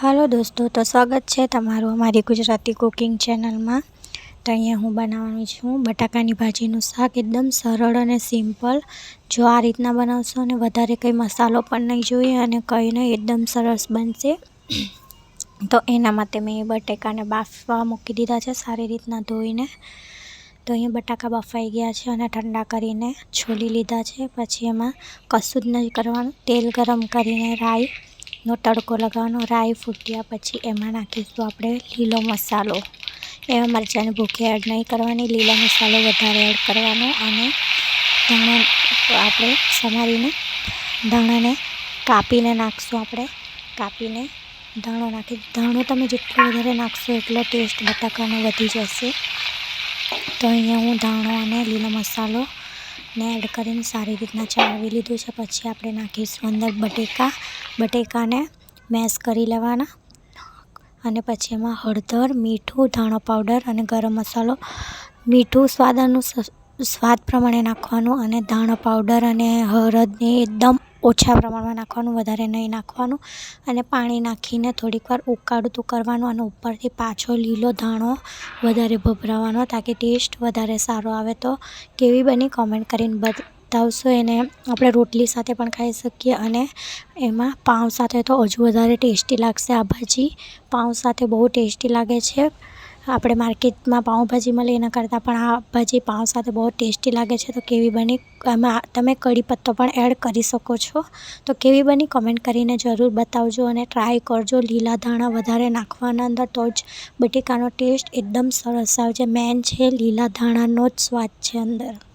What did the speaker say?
હાલો દોસ્તો, તો સ્વાગત છે તમારું અમારી ગુજરાતી કુકિંગ ચેનલમાં. તો અહીંયા હું બનાવવાની છું બટાકાની ભાજીનું શાક, એકદમ સરળ અને સિમ્પલ. જો આ રીતના બનાવશો અને વધારે કંઈ મસાલો પણ નહીં જોઈએ અને કંઈ નહીં, એકદમ સરસ બનશે. તો એના માટે મેં બટેકાને બાફવા મૂકી દીધા છે સારી રીતના ધોઈને. તો અહીંયા બટાકા બફાઈ ગયા છે અને ઠંડા કરીને છોલી લીધા છે. પછી એમાં કશું જ નહીં કરવાનું, તેલ ગરમ કરીને રાઈ નો તડકો લગાવવાનો, રાઈ ફૂટ્યા પછી એમાં નાખીશું આપણે લીલો મસાલો. એમાં મરચાંની ભૂખી એડ નહીં કરવાની, લીલો મસાલો વધારે એડ કરવાનો અને ધાણા આપણે સમારીને ધાણાને કાપીને નાખશું આપણે. કાપીને ધાણો નાખી, ધાણો તમે જેટલો વધારે નાખશો એટલો ટેસ્ટ બટાકાનો વધી જશે. તો અહીંયા હું ધાણો અને લીલો મસાલો ને એડ કરીને સારી રીતના ચાળવી લીધું છે. પછી આપણે નાખીશું અંદર બટેકા. બટેકાને મેશ કરી લેવાના. અને પછી એમાં હળદર, મીઠું, ધાણો પાવડર અને ગરમ મસાલો. મીઠું સ્વાદ સ્વાદ પ્રમાણે નાખવાનું અને ધાણો પાવડર અને હળદને એકદમ ઓછા પ્રમાણમાં નાખવાનું, વધારે નહીં નાખવાનું અને પાણી નાખીને થોડીક વાર ઉકાળતું કરવાનું અને ઉપરથી પાછો લીલો ધાણો વધારે ભભરાવવાનો તાકી ટેસ્ટ વધારે સારો આવે. તો કેવી બની કોમેન્ટ કરીને બતાવશો. એને આપણે રોટલી સાથે પણ ખાઈ શકીએ અને એમાં પાઉં સાથે તો હજુ વધારે ટેસ્ટી લાગશે આ ભાજી. પાઉં સાથે બહુ ટેસ્ટી લાગે છે. આપણે માર્કેટમાં પાઉંભાજી મળે એના કરતાં પણ આ ભાજી પાઉં સાથે બહુ ટેસ્ટી લાગે છે. તો કેવી બની એમાં તમે કઢી પત્તો પણ એડ કરી શકો છો. તો કેવી બની કમેન્ટ કરીને જરૂર બતાવજો અને ટ્રાય કરજો. લીલા ધાણા વધારે નાખવાના અંદર તો જ બટેકાનો ટેસ્ટ એકદમ સરસ આવે છે મેન છે લીલા ધાણાનો જ સ્વાદ છે અંદર.